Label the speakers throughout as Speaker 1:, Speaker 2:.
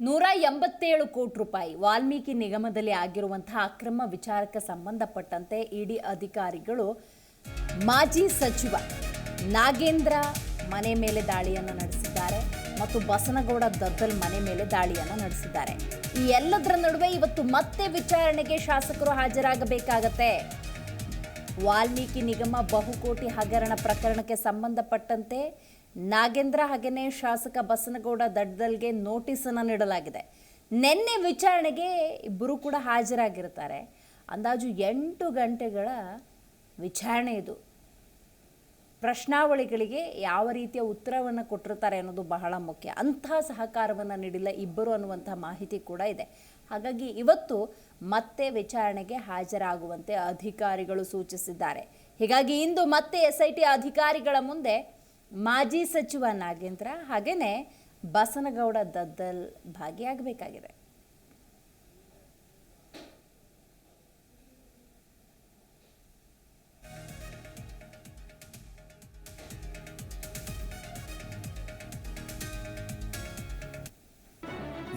Speaker 1: ನೂರ ಎಂಬತ್ತೇಳು ಕೋಟಿ ರೂಪಾಯಿ ವಾಲ್ಮೀಕಿ ನಿಗಮದಲ್ಲಿ ಆಗಿರುವಂತಹ ಅಕ್ರಮ ವಿಚಾರಕ್ಕೆ ಸಂಬಂಧಪಟ್ಟಂತೆ ಇಡಿ ಅಧಿಕಾರಿಗಳು ಮಾಜಿ ಸಚಿವ ನಾಗೇಂದ್ರ ಮನೆ ಮೇಲೆ ದಾಳಿಯನ್ನು ನಡೆಸಿದ್ದಾರೆ ಮತ್ತು ಬಸನಗೌಡ ದದ್ದಲ್ ಮನೆ ಮೇಲೆ ದಾಳಿಯನ್ನು ನಡೆಸಿದ್ದಾರೆ. ಈ ಎಲ್ಲದರ ನಡುವೆ ಇವತ್ತು ಮತ್ತೆ ವಿಚಾರಣೆಗೆ ಶಾಸಕರು ಹಾಜರಾಗಬೇಕಾಗತ್ತೆ. ವಾಲ್ಮೀಕಿ ನಿಗಮ ಬಹುಕೋಟಿ ಹಗರಣ ಪ್ರಕರಣಕ್ಕೆ ಸಂಬಂಧಪಟ್ಟಂತೆ ನಾಗೇಂದ್ರ ಹಾಗೆಯೇ ಶಾಸಕ ಬಸನಗೌಡ ದಡ್ಡದಲ್ಗೆ ನೋಟಿಸನ್ನು ನೀಡಲಾಗಿದೆ. ನಿನ್ನೆ ವಿಚಾರಣೆಗೆ ಇಬ್ಬರು ಕೂಡ ಹಾಜರಾಗಿರ್ತಾರೆ. ಅಂದಾಜು ಎಂಟು ಗಂಟೆಗಳ ವಿಚಾರಣೆ ಇದು. ಪ್ರಶ್ನಾವಳಿಗಳಿಗೆ ಯಾವ ರೀತಿಯ ಉತ್ತರವನ್ನು ಕೊಟ್ಟಿರ್ತಾರೆ ಅನ್ನೋದು ಬಹಳ ಮುಖ್ಯ. ಅಂಥ ಸಹಕಾರವನ್ನು ನೀಡಿಲ್ಲ ಇಬ್ಬರು ಅನ್ನುವಂಥ ಮಾಹಿತಿ ಕೂಡ ಇದೆ. ಹಾಗಾಗಿ ಇವತ್ತು ಮತ್ತೆ ವಿಚಾರಣೆಗೆ ಹಾಜರಾಗುವಂತೆ ಅಧಿಕಾರಿಗಳು ಸೂಚಿಸಿದ್ದಾರೆ. ಹೀಗಾಗಿ ಇಂದು ಮತ್ತೆ ಎಸ್ ಐ ಟಿ ಅಧಿಕಾರಿಗಳ ಮುಂದೆ ಮಾಜಿ ಸಚಿವ ನಾಗೇಂದ್ರ ಹಾಗೆಯೇ ಬಸನಗೌಡ ದದ್ದಲ್ ಭಾಗಿಯಾಗಬೇಕಾಗಿದೆ.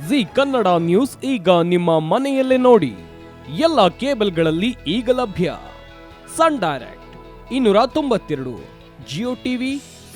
Speaker 2: ಜಿ ಕನ್ನಡ ನ್ಯೂಸ್ ಈಗ ನಿಮ್ಮ ಮನೆಯಲ್ಲೇ ನೋಡಿ. ಎಲ್ಲ ಕೇಬಲ್ಗಳಲ್ಲಿ ಈಗ ಲಭ್ಯ. ಸನ್ ಡೈರೆಕ್ಟ್, ಇನ್ನೂರ ತೊಂಬತ್ತೆರಡು, ಜಿಯೋ ಟಿವಿ